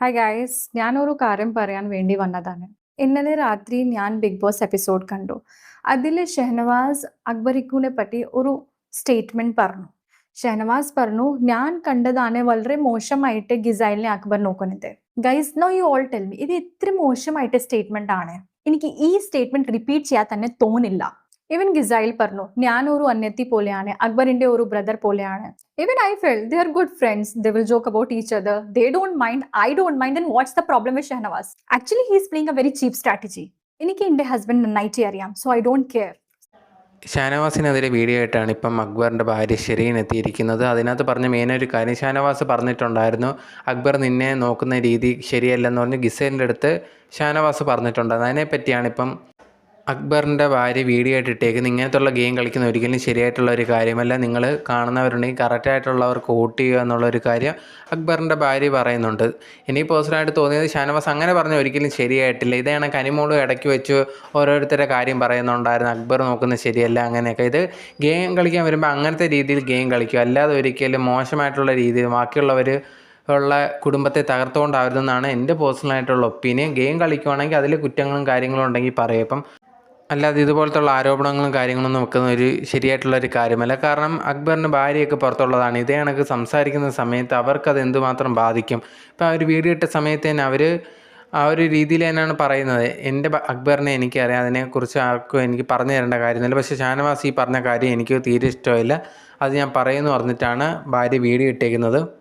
Hi guys ഞാനൊരു കാര്യം പറയാൻ വേണ്ടി വന്നതാണ്. ഇന്നലെ രാത്രി ഞാൻ ബിഗ് ബോസ് എപ്പിസോഡ് കണ്ടു. അതിൽ ഷെഹനവാസ് അക്ബറിക്കുനെ പറ്റി ഒരു സ്റ്റേറ്റ്മെന്റ് പറഞ്ഞു. ഷെഹനവാസ് പറഞ്ഞു ഞാൻ കണ്ടതാണ് വളരെ മോശമായിട്ട് ഗിസൈലിനെ അക്ബർ നോക്കുന്നത്. Guys no you all tell me ഇത് ഇത്ര മോശമായിട്ട് സ്റ്റേറ്റ്മെന്റ് ആണ്. എനിക്ക് ഈ സ്റ്റേറ്റ്മെന്റ് റിപ്പീറ്റ് ചെയ്യാൻ തന്നെ തോന്നില്ല. ഇവൻ ഗിസൈൽ പറഞ്ഞു ഞാൻ ഒരു അന്യത്തി പോലെയാണ് അക്ബറിന്റെ ഒരു ബ്രദർ പോലെയാണ്. ഇവൻ I feel they're good friends they will joke about each other they don't mind I don't mind mind. What's the problem with with actually he's he's a very very strategy. എനിക്ക് എന്റെ husband നന്നായിട്ട് അറിയാം so I don't care ഷാനവാസിനെതിരെ video ആയിട്ടാണ് ഇപ്പം അക്ബറിന്റെ ഭാര്യ ഷെറീൻ എത്തിയിരിക്കുന്നത്. അതിനകത്ത് പറഞ്ഞ മെയിനൊരു കാര്യം ഷാനവാസ് പറഞ്ഞിട്ടുണ്ടായിരുന്നു അക്ബർ നിന്നെ നോക്കുന്ന രീതി ശരിയല്ലെന്ന് പറഞ്ഞ് ഗിസേലിന്റെ അടുത്ത് ഷാനവാസ് പറഞ്ഞിട്ടുണ്ട്. അതിനെപ്പറ്റിയാണ് ഇപ്പം അക്ബറിന്റെ ഭാര്യ വീഡിയോ ആയിട്ട് ഇട്ടേക്കുന്നത് ഇങ്ങനത്തുള്ള ഗെയിം കളിക്കുന്ന ഒരിക്കലും ശരിയായിട്ടുള്ള ഒരു കാര്യമല്ല. നിങ്ങൾ കാണുന്നവരുണ്ടെങ്കിൽ കറക്റ്റായിട്ടുള്ളവർക്ക് വോട്ട് ചെയ്യുക എന്നുള്ളൊരു കാര്യം അക്ബറിന്റെ ഭാര്യ പറയുന്നുണ്ട്. എനിക്ക് പേഴ്സണലായിട്ട് തോന്നിയത് ഷാനവാസ് അങ്ങനെ പറഞ്ഞ ഒരിക്കലും ശരിയായിട്ടില്ല. ഇതേ കണക്ക് അനിമോളും ഇടയ്ക്ക് വെച്ച് ഓരോരുത്തരുടെ കാര്യം പറയുന്നുണ്ടായിരുന്നു. അക്ബർ നോക്കുന്നത് ശരിയല്ല അങ്ങനെയൊക്കെ. ഇത് ഗെയിം കളിക്കാൻ വരുമ്പോൾ അങ്ങനത്തെ രീതിയിൽ ഗെയിം കളിക്കുക അല്ലാതെ ഒരിക്കലും മോശമായിട്ടുള്ള രീതിയിൽ ബാക്കിയുള്ളവർ ഉള്ള കുടുംബത്തെ തകർത്തുകൊണ്ടാവരുതെന്നാണ് എന്റെ പേഴ്സണലായിട്ടുള്ള ഒപ്പീനിയൻ ഗെയിം കളിക്കുവാണെങ്കിൽ അതിൽ കുറ്റങ്ങളും കാര്യങ്ങളും ഉണ്ടെങ്കിൽ പറയും. അപ്പം അല്ലാതെ ഇതുപോലത്തുള്ള ആരോപണങ്ങളും കാര്യങ്ങളൊന്നും വെക്കുന്ന ഒരു ശരിയായിട്ടുള്ള ഒരു കാര്യമല്ല. കാരണം അക്ബറിന് ഭാര്യയൊക്കെ പുറത്തുള്ളതാണ്. ഇതേ കണക്ക് സംസാരിക്കുന്ന സമയത്ത് അവർക്കത് എന്തുമാത്രം ബാധിക്കും? ഇപ്പോൾ ആ ഒരു വീഡിയോ ഇട്ട സമയത്ത് തന്നെ അവർ ആ ഒരു രീതിയിൽ തന്നെയാണ് പറയുന്നത്. എന്റെ അക്ബറിനെ എനിക്കറിയാം. അതിനെക്കുറിച്ച് ആർക്കും എനിക്ക് പറഞ്ഞു തരേണ്ട കാര്യമൊന്നുമില്ല. പക്ഷേ ഷാനവാസ് ഈ പറഞ്ഞ കാര്യം എനിക്ക് തീരെ ഇഷ്ടമില്ല. അത് ഞാൻ പറയുമെന്ന് പറഞ്ഞിട്ടാണ് ഭാര്യ വീഡിയോ ഇട്ടേക്കുന്നത്.